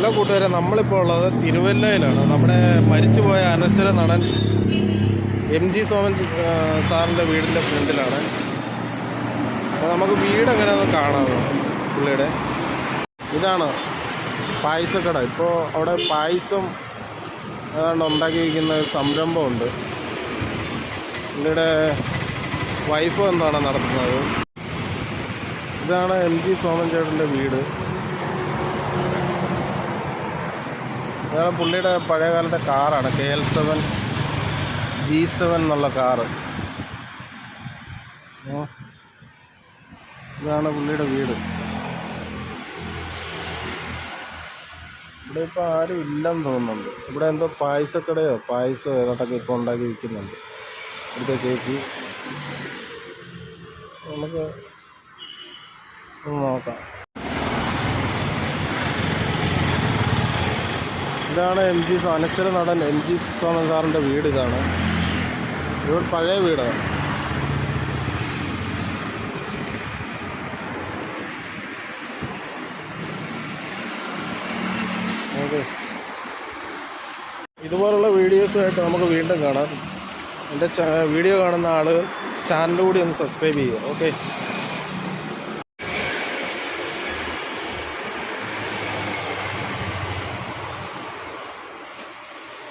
Hello കൂട്ടുകാരെ നമ്മളിപ്പോൾ ഉള്ളത് തിരുവല്ലയിലാണ്. നമ്മുടെ മരിച്ചുപോയ അനശ്വര നടൻ എം ജി സോമൻ സാറിന്റെ വീടിന്റെ ഫ്രണ്ടിലാണ്. അപ്പോൾ നമുക്ക് വീട് എങ്ങനെയാണെന്ന് കാണാം പുള്ളിയുടെ. ഇതാണ് പായസക്കട. ഇപ്പോൾ അവിടെ പായസം ഏതാണ്ട് ഉണ്ടാക്കിയിരിക്കുന്ന ഒരു സംരംഭമുണ്ട്. പുള്ളിയുടെ വൈഫ് എന്താണ് നടത്തുന്നത്. ഇതാണ് എം ജി സോമൻ ചേട്ടന്റെ വീട്. ഇതാണ് പുള്ളിയുടെ പഴയകാലത്തെ കാറാണ്. K L seven G seven എന്നുള്ള കാറ്. ഇതാണ് പുള്ളിയുടെ വീട്. ഇവിടെ ഇപ്പോൾ ആരും ഇല്ലെന്ന് തോന്നുന്നുണ്ട്. ഇവിടെ എന്തോ പായസക്കടയോ പായസമോ ഏതാട്ടൊക്കെ ഇപ്പോൾ ഉണ്ടാക്കി വിൽക്കുന്നുണ്ട്. ഇവിടുത്തെ ചേച്ചി. നമുക്ക് നോക്കാം. ഇതാണ് എം ജി അനശ്വര നടൻ എം ജി സോമൻ സാറിന്റെ വീട് ഇതാണ്. ഇവിടെ പഴയ വീടാണ്. ഇതുപോലുള്ള വീഡിയോസുമായിട്ട് നമുക്ക് വീണ്ടും കാണാം. എന്റെ വീഡിയോ കാണുന്ന ആളുകൾ ചാനൽ കൂടി ഒന്ന് സബ്സ്ക്രൈബ് ചെയ്യുക. ഓക്കെ.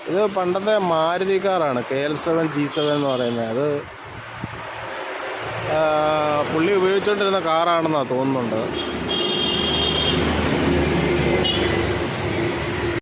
ഇത് പണ്ടത്തെ മാരുതി കാറാണ്. K L seven G seven എന്ന് പറയുന്നത്. അത് പുള്ളി ഉപയോഗിച്ചുകൊണ്ടിരുന്ന കാറാണെന്നാണ് തോന്നുന്നുണ്ട്.